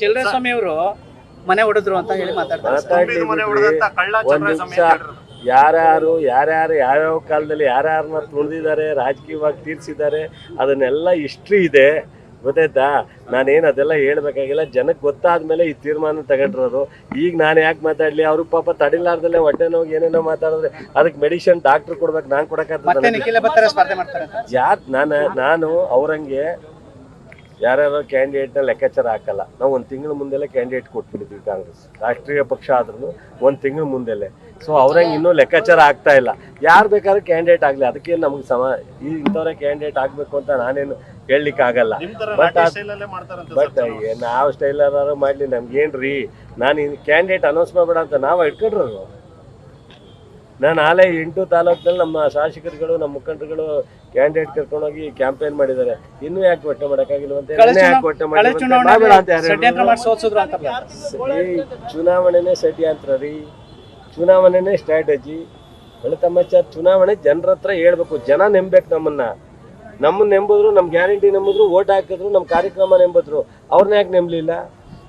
ಸ್ವಾಮಿ ಅವರು ಮನೆ ಹೊಡೆದ್ರು ಅಂತ ಹೇಳಿ ಮಾತಾಡ್ತಾರೆ. ಯಾರ್ಯಾರು ಯಾರ್ಯಾರು ಯಾವ್ಯಾವ ಕಾಲದಲ್ಲಿ ಯಾರ್ಯಾರನ್ನ ತುಳಿದಿದ್ದಾರೆ ರಾಜಕೀಯವಾಗಿ ತೀರ್ಸಿದ್ದಾರೆ ಅದನ್ನೆಲ್ಲ ಹಿಸ್ಟ್ರಿ ಇದೆ. ಗೊತ್ತಾಯ್ತಾ? ನಾನೇನು ಅದೆಲ್ಲ ಹೇಳ್ಬೇಕಾಗಿಲ್ಲ. ಜನಕ್ಕೆ ಗೊತ್ತಾದ್ಮೇಲೆ ಈ ತೀರ್ಮಾನ ತಗೊಂಡಿರೋದು. ಈಗ ನಾನು ಯಾಕೆ ಮಾತಾಡ್ಲಿ? ಅವ್ರು ಪಾಪ ತಡಿಲಾರ್ದಲ್ಲೇ ಹೊಟ್ಟೆ ನೋವು ಏನೇನೋ ಮಾತಾಡಿದ್ರೆ ಅದಕ್ಕೆ ಮೆಡಿಸಿನ್ ಡಾಕ್ಟರ್ ಕೊಡ್ಬೇಕು ನಾನು ಕೊಡಕ್ಕಾಗ್ತದೆ ಮಾಡ್ತಾರೆ ಅಂತ. ನಾನು ನಾನು ಅವ್ರಂಗೆ ಯಾರ್ಯಾರೋ ಕ್ಯಾಂಡಿಡೇಟ್ನ ಲೆಕ್ಕಾಚಾರ ಹಾಕಲ್ಲ. ನಾವು ಒಂದು ತಿಂಗಳ ಮುಂದೆಲ್ಲ ಕ್ಯಾಂಡಿಡೇಟ್ ಕೊಟ್ಬಿಟ್ಟಿದ್ವಿ ಕಾಂಗ್ರೆಸ್. ರಾಷ್ಟ್ರೀಯ ಪಕ್ಷ ಆದ್ರೂ ಒಂದು ತಿಂಗಳ ಮುಂದೆಲ್ಲೇ ಸೊ ಅವ್ರಂಗೆ ಇನ್ನೂ ಲೆಕ್ಕಾಚಾರ ಆಗ್ತಾ ಇಲ್ಲ. ಯಾರು ಬೇಕಾದ್ರೂ ಕ್ಯಾಂಡಿಡೇಟ್ ಆಗಲಿ ಅದಕ್ಕೆ ನಮ್ಗೆ ಸಮ ಈ ಇಂಥವ್ರೆ ಕ್ಯಾಂಡಿಡೇಟ್ ಆಗಬೇಕು ಅಂತ ನಾನೇನು ಹೇಳಲಿಕ್ಕೆ ಆಗಲ್ಲ. But but. ನಾವು ಸ್ಟೈಲರ್ ಮಾಡಲಿ ರೀ ನಾನು ಕ್ಯಾಂಡಿಡೇಟ್ ಅನೌನ್ಸ್ ಮಾಡಬೇಡ ಅಂತ ನಾವು ಇಟ್ಕೊಂಡ್ರು ನಾನು ಆಲೇ ಎಂಟು ತಾಲೂಕಿನಲ್ಲಿ ನಮ್ಮ ಶಾಸಕರುಗಳು ನಮ್ಮ ಮುಖಂಡರುಗಳು ಕ್ಯಾಂಡಿಡೇಟ್ ಕರ್ಕೊಂಡೋಗಿ ಕ್ಯಾಂಪೇನ್ ಮಾಡಿದ್ದಾರೆ. ಇನ್ನೂ ಯಾಕೆ ಹೊಟ್ಟೆ ಮಾಡೋಕ್ಕಾಗಿಲ್ವಂತೆ ಚುನಾವಣೆನೆ ಷಡ್ಯಂತ್ರ ರೀ. ಚುನಾವಣೆನೇ ಸ್ಟ್ರಾಟಜಿ ತಮ್ಮಚ್ಚ ಚುನಾವಣೆ ಜನರ ಹತ್ರ ಹೇಳ್ಬೇಕು. ಜನ ನೆಂಬೇಕು ನಮ್ಮನ್ನ. ನಮ್ಮನ್ನ ನೆಂಬುದ್ರು ನಮ್ಮ ಗ್ಯಾರಂಟಿ ನಂಬಿದ್ರು ಓಟ್ ಹಾಕಿದ್ರು ನಮ್ಮ ಕಾರ್ಯಕ್ರಮ ನೆಂಬಿದ್ರು. ಅವ್ರನ್ನ ಯಾಕೆ ನೆಂಬಲಿಲ್ಲ?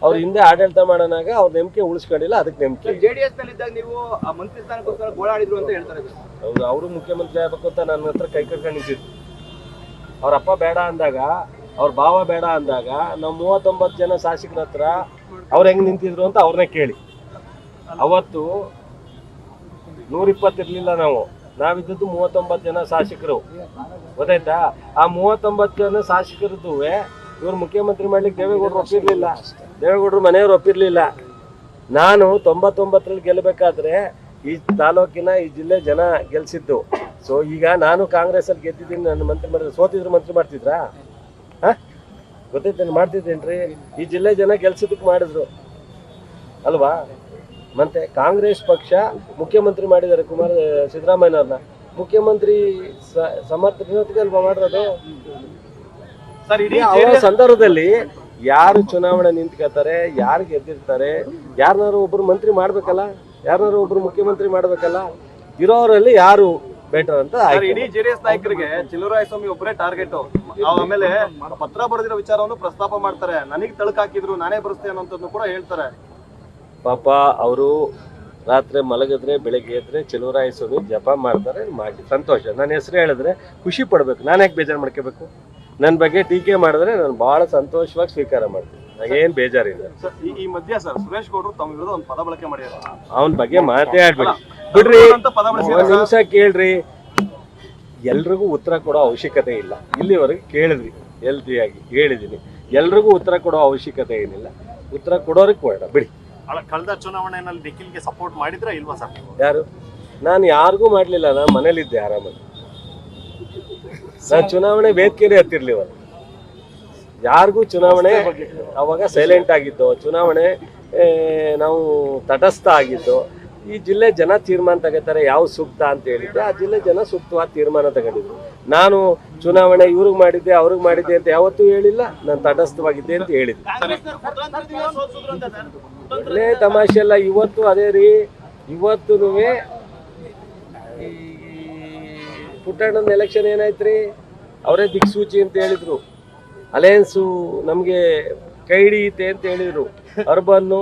ಅವ್ರ ಹಿಂದೆ ಆಡಳಿತ ಮಾಡೋನಾಗ ಅವ್ರ ನಂಬಿಕೆ ಉಳಿಸ್ಕೊಂಡಿಲ್ಲ ಅದಕ್ಕೆ ನಂಬಿಕೆ ಜೆಡಿಎಸ್ ನಲ್ಲಿದ್ದಾಗ ನೀವು ಆ ಮಂತ್ರಿ ಸ್ಥಾನಕ್ಕೋಸ್ಕರ ಗೋಳಾಡಿದ್ರು ಅಂತ ಹೇಳ್ತಾರೆ ಹೌದು ಅವ್ರು ಮುಖ್ಯಮಂತ್ರಿ ಆಗ್ಬೇಕು ಅಂತ ನನ್ನ ಹತ್ರ ಕೈ ಕಟ್ಕೊಂಡು ನಿಂತಿದ್ರು. ಅವ್ರ ಅಪ್ಪ ಬೇಡ ಅಂದಾಗ ಅವ್ರ ಭಾವ ಬೇಡ ಅಂದಾಗ ನಾವು ಮೂವತ್ತೊಂಬತ್ತು ಜನ ಶಾಸಕರ ಹತ್ರ ಅವ್ರು ಹೆಂಗ್ ನಿಂತಿದ್ರು ಅಂತ ಅವ್ರನ್ನೇ ಕೇಳಿ. ಅವತ್ತು ನೂರಿಪ್ಪತ್ತು ಇರ್ಲಿಲ್ಲ ನಾವು. ನಾವಿದ್ದದ್ದು ಮೂವತ್ತೊಂಬತ್ತು ಜನ ಶಾಸಕರು. ಗೊತ್ತಾಯ್ತಾ? ಆ ಮೂವತ್ತೊಂಬತ್ತು ಜನ ಶಾಸಕರದ್ದು ಇವ್ರು ಮುಖ್ಯಮಂತ್ರಿ ಮಾಡ್ಲಿಕ್ಕೆ ದೇವೇಗೌಡರು ಒಪ್ಪಿರ್ಲಿಲ್ಲ. ದೇವೇಗೌಡರು ಮನೆಯವ್ರು ಒಪ್ಪಿರ್ಲಿಲ್ಲ. ನಾನು ತೊಂಬತ್ತೊಂಬತ್ತರಲ್ಲಿ ಗೆಲ್ಲಬೇಕಾದ್ರೆ ಈ ತಾಲೂಕಿನ ಈ ಜಿಲ್ಲೆ ಜನ ಗೆಲ್ಸಿದ್ದು. ಸೊ ಈಗ ನಾನು ಕಾಂಗ್ರೆಸ್ ಅಲ್ಲಿ ಗೆದ್ದಿದ್ದೀನಿ ನನ್ನ ಮಂತ್ರಿ ಮಾಡಿದ್ರೆ ಸೋತಿದ್ರು ಮಂತ್ರಿ ಮಾಡ್ತಿದ್ರಾ? ಹಾ? ನಾನು ಮಾಡ್ತಿದ್ದೇನ್ರಿ? ಈ ಜಿಲ್ಲೆ ಜನ ಗೆಲ್ಸಿದ್ದಕ್ಕೆ ಮಾಡಿದ್ರು. ಅಲ್ವಾ? ಮತ್ತೆ ಕಾಂಗ್ರೆಸ್ ಪಕ್ಷ ಮುಖ್ಯಮಂತ್ರಿ ಮಾಡಿದ್ದಾರೆ ಕುಮಾರ ಸಿದ್ದರಾಮಯ್ಯನವ್ರನ್ನ. ಮುಖ್ಯಮಂತ್ರಿ ಸಮರ್ಥ ಅಲ್ವಾ ಮಾಡಿರೋದು? ಸಂದರ್ಭದಲ್ಲಿ ಯಾರು ಚುನಾವಣೆ ನಿಂತ್ಕೋತಾರೆ ಯಾರು ಗೆದ್ದಿರ್ತಾರೆ ಯಾರನ್ನಾರು ಒಬ್ರು ಮಂತ್ರಿ ಮಾಡ್ಬೇಕಲ್ಲ? ಯಾರನ್ನಾರು ಒಬ್ರು ಮುಖ್ಯಮಂತ್ರಿ ಮಾಡ್ಬೇಕಲ್ಲ? ಇರೋರಲ್ಲಿ ಯಾರು ಬೆಟರ್ ಅಂತ ಇಡೀ ಜೆಡಿಎಸ್ ನಾಯಕರಿಗೆ ಸ್ವಾಮಿ ಒಬ್ಬರೇ ಟಾರ್ಗೆಟ್ ಆಮೇಲೆ ಪತ್ರ ಬರೆದಿರೋ ವಿಚಾರವನ್ನು ಪ್ರಸ್ತಾಪ ಮಾಡ್ತಾರೆ. ನನಗೆ ತಳಕ್ ಹಾಕಿದ್ರು ನಾನೇ ಬರೆಸ್ತೇನೆ ಅನ್ನೋಂಥದ್ದು ಕೂಡ ಹೇಳ್ತಾರೆ. ಪಾಪ ಅವರು ರಾತ್ರಿ ಮಲಗಿದ್ರೆ ಬೆಳಗ್ಗೆ ಎದ್ರೆ ಚೆಲುವರಾಯ ಸ್ವಾಮಿ ಜಪ ಮಾಡ್ತಾರೆ ಮಾಡಿ ಸಂತೋಷ. ನನ್ನ ಹೆಸರು ಹೇಳಿದ್ರೆ ಖುಷಿ ಪಡ್ಬೇಕು. ನಾನು ಯಾಕೆ ಬೇಜಾರು ಮಾಡ್ಕೋಬೇಕು? ನನ್ನ ಬಗ್ಗೆ ಟೀಕೆ ಮಾಡಿದ್ರೆ ನಾನು ಬಹಳ ಸಂತೋಷವಾಗಿ ಸ್ವೀಕಾರ ಮಾಡ್ತೀನಿ. ನನಗೇನು ಬೇಜಾರಿಲ್ಲ. ಸರ್ ಈ ಈ ಮಧ್ಯ ಸರ್ ಸುರೇಶ್ ಗೌಡರು ತಮ್ಮ ವಿರುದ್ಧ ಒಂದು ಪದ ಬಳಕೆ ಮಾಡಿದ್ದಾರೆ. ಅವನ ಬಗ್ಗೆ ಮಾತೇ ಆಡ್ಬೇಡಿ. ಬಿಡ್ರಿ ಅಂತ ಪದ ಒಂದ್ ನಿಮಿಷ ಕೇಳ್ರಿ. ಎಲ್ರಿಗೂ ಉತ್ತರ ಕೊಡೋ ಅವಶ್ಯಕತೆ ಇಲ್ಲ. ಇಲ್ಲಿವರೆಗೆ ಕೇಳಿದ್ವಿ ಹೆಲ್ತಿಯಾಗಿ ಕೇಳಿದ್ದೀನಿ ಎಲ್ರಿಗೂ ಉತ್ತರ ಕೊಡೋ ಅವಶ್ಯಕತೆ ಏನಿಲ್ಲ. ಉತ್ತರ ಕೊಡೋರಿಗೆ ಕೊಡ ಬಿಡಿ. ಅಲ್ಲ ಕಳೆದ ಚುನಾವಣೆಯಲ್ಲಿ ನಿಖಿಲ್ಗೆ ಸಪೋರ್ಟ್ ಮಾಡಿದ್ರ ಇಲ್ವಾ ಸರ್ ನೀವು? ಯಾರು? ನಾನು ಯಾರಿಗೂ ಮಾಡಲಿಲ್ಲ ನಾನು ಮನೇಲಿದ್ದೆ ಆರಾಮಾಗಿ. ನಾನು ಚುನಾವಣೆ ವೇದಿಕೆನೇ ಹತ್ತಿರ್ಲಿವ ಯಾರಿಗೂ ಚುನಾವಣೆ ಅವಾಗ ಸೈಲೆಂಟ್ ಆಗಿದ್ದು ಚುನಾವಣೆ ನಾವು ತಟಸ್ಥ ಆಗಿದ್ದು ಈ ಜಿಲ್ಲೆ ಜನ ತೀರ್ಮಾನ ತಗೋತಾರೆ ಯಾವ ಸೂಕ್ತ ಅಂತ ಹೇಳಿದ್ದೆ. ಆ ಜಿಲ್ಲೆ ಜನ ಸೂಕ್ತವಾದ ತೀರ್ಮಾನ ತಗೊಂಡಿದ್ರು. ನಾನು ಚುನಾವಣೆ ಇವ್ರಿಗೆ ಮಾಡಿದ್ದೆ ಅವ್ರಿಗೆ ಮಾಡಿದ್ದೆ ಅಂತ ಯಾವತ್ತೂ ಹೇಳಿಲ್ಲ. ನಾನು ತಟಸ್ಥವಾಗಿದ್ದೆ ಅಂತ ಹೇಳಿದ್ದೆ. ತಮಾಷೆ ಅಲ್ಲ ಇವತ್ತು ಅದೇ ರೀ ಇವತ್ತು ಈ ಪುಟ್ಟಣ್ಣನ ಎಲೆಕ್ಷನ್ ಏನಾಯ್ತ್ರಿ? ಅವರೇ ದಿಕ್ಸೂಚಿ ಅಂತ ಹೇಳಿದ್ರು. ಅಲಯನ್ಸು ನಮಗೆ ಕೈ ಹಿಡಿಯುತ್ತೆ ಅಂತ ಹೇಳಿದರು. ಅರ್ಬನ್ನು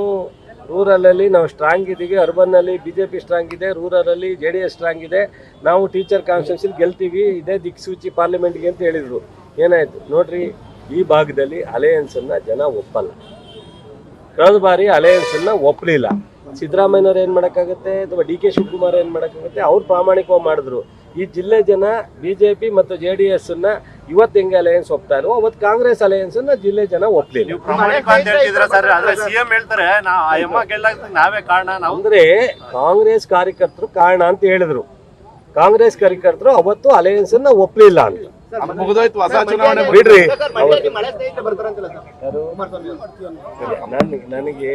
ರೂರಲಲ್ಲಿ ನಾವು ಸ್ಟ್ರಾಂಗ್ ಇದ್ದೀವಿ ಅರ್ಬನ್ನಲ್ಲಿ ಬಿ ಜೆ ಪಿ ಸ್ಟ್ರಾಂಗ್ ಇದೆ. ರೂರಲಲ್ಲಿ ಜೆ ಡಿ ಎಸ್ ಸ್ಟ್ರಾಂಗ್ ಇದೆ. ನಾವು ಟೀಚರ್ ಕಾನ್ಸ್ಟಿಟ್ಯೂನ್ಸಿಲಿ ಗೆಲ್ತೀವಿ. ಇದೇ ದಿಕ್ಸೂಚಿ ಪಾರ್ಲಿಮೆಂಟ್ಗೆ ಅಂತ ಹೇಳಿದರು. ಏನಾಯಿತು? ನೋಡ್ರಿ, ಈ ಭಾಗದಲ್ಲಿ ಅಲಯನ್ಸನ್ನು ಜನ ಒಪ್ಪಲ್ಲ. ಕಳೆದ ಬಾರಿ ಅಲಯನ್ಸನ್ನು ಒಪ್ಪಲಿಲ್ಲ ಸಿದ್ದರಾಮಯ್ಯನವ್ರು ಏನು ಮಾಡೋಕ್ಕಾಗುತ್ತೆ? ಅಥವಾ ಡಿ ಕೆ ಶಿವಕುಮಾರ್ ಏನು ಮಾಡೋಕ್ಕಾಗುತ್ತೆ? ಅವ್ರು ಪ್ರಾಮಾಣಿಕವಾಗಿ ಮಾಡಿದ್ರು. ಈ ಜಿಲ್ಲೆ ಜನ ಬಿ ಜೆ ಪಿ ಮತ್ತು ಜೆ ಡಿ ಎಸ್ ಅನ್ನ ಇವತ್ತು ಹೆಂಗೆ ಅಲಯನ್ಸ್ ಒಪ್ತಾ ಇಲ್ವೋ ಅವತ್ತು ಕಾಂಗ್ರೆಸ್ ಅಲಯನ್ಸ್ ಅನ್ನ ಜಿಲ್ಲೆ ಜನ ಒಪ್ಲಿಲ್ಲ. ನೀವು ಪ್ರಾಮಾಣಿಕ ಅಂತ ಹೇಳ್ತಿದ್ರ ಸರ್ ಆದ್ರೆ ಸಿಎಂ ಹೇಳ್ತಾರೆ ನಾ ಆ ಎಮ್ಮ ನಾವೇ ಕಾರಣ ನಾವು ಅಂದ್ರೆ ಕಾಂಗ್ರೆಸ್ ಕಾರ್ಯಕರ್ತರು ಕಾರಣ ಅಂತ ಹೇಳಿದ್ರು. ಕಾಂಗ್ರೆಸ್ ಕಾರ್ಯಕರ್ತರು ಅವತ್ತು ಅಲಯನ್ಸ್ ಅನ್ನ ಒಪ್ಲಿಲ್ಲ ಅಂತ. ಬಿಡ್ರಿ ನನಗೆ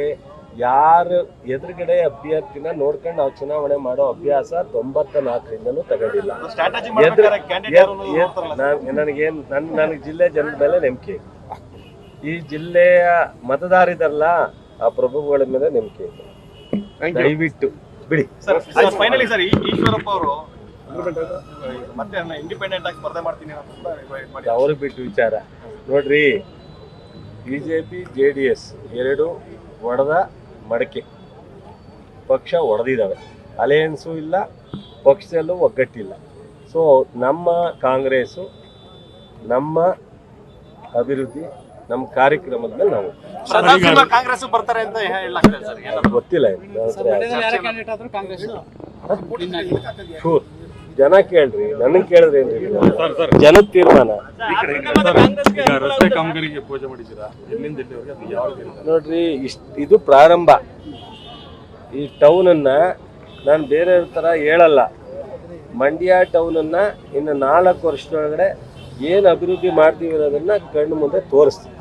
ಯಾರು ಎದುರುಗಡೆ ಅಭ್ಯರ್ಥಿನ ನೋಡ್ಕೊಂಡು ನಾವು ಚುನಾವಣೆ ಮಾಡೋ ಅಭ್ಯಾಸ ತೊಂಬತ್ತ ನಾಲ್ಕರಿಂದನೂ ತಗೊಂಡಿಲ್ಲ ನನಗೇನ್ ನನ್ ನನಗೆ ಜಿಲ್ಲೆ ಜನರ ಮೇಲೆ ನಂಬಿಕೆ ಈ ಜಿಲ್ಲೆಯ ಮತದಾರಿದಲ್ಲ ಆ ಪ್ರಭುಗಳ ಮೇಲೆ ನಂಬಿಕೆ ಇದೆ ದಯವಿಟ್ಟು ಬಿಡಿ. ಸರ್ ಫೈನಲಿ ಸರ್ ಈಶ್ವರಪ್ಪ ಅವರು ಮತ್ತೆ ಇಂಡಿಪೆಂಡೆಂಟ್ ಆಗಿ ಸ್ಪರ್ಧೆ ಮಾಡ್ತೀನಿ ಅಂತ ಕೂಡ ಮಾಡಿ ಅವ್ರಿಗೆ ಬಿಟ್ಟು ವಿಚಾರ. ನೋಡ್ರಿ BJP J P J D S ಎರಡು ಒಡೆದ ಮಡಕೆ. ಪಕ್ಷ ಒಡೆದಿದ್ದಾವೆ. ಅಲಯನ್ಸು ಇಲ್ಲ ಪಕ್ಷದಲ್ಲೂ ಒಗ್ಗಟ್ಟಿಲ್ಲ. ಸೊ ನಮ್ಮ ಕಾಂಗ್ರೆಸ್ಸು ನಮ್ಮ ಅಭಿವೃದ್ಧಿ ನಮ್ಮ ಕಾರ್ಯಕ್ರಮದ ಮೇಲೆ ನಾವು ಕಾಂಗ್ರೆಸ್ ಬರ್ತಾರೆ ಅಂತ ಹೇಳಲಾಗ್ತದೆ ಸರ್ ಏನಾದ್ರು ಗೊತ್ತಿಲ್ಲ ಶೂರ್ ಜನ ಕೇಳ್ರಿ ನನಗೆ ಕೇಳಿದ್ರೆ ಜನ ಜನದ ತೀರ್ಮಾನ ರಸ್ತೆ ಕಾಮಗಾರಿಗೆ ಪೂಜೆ ಮಾಡಿದ್ದೀರಾ? ನೋಡ್ರಿ ಇಷ್ಟ ಇದು ಪ್ರಾರಂಭ. ಈ ಟೌನನ್ನ ನಾನು ಬೇರೆಯವ್ರ ಥರ ಹೇಳಲ್ಲ. ಮಂಡ್ಯ ಟೌನನ್ನು ಇನ್ನು ನಾಲ್ಕು ವರ್ಷದೊಳಗಡೆ ಏನು ಅಭಿವೃದ್ಧಿ ಮಾಡ್ತೀವಿ ಅನ್ನೋದನ್ನ ಕಣ್ಣು ಮುಂದೆ ತೋರಿಸ್ತೀವಿ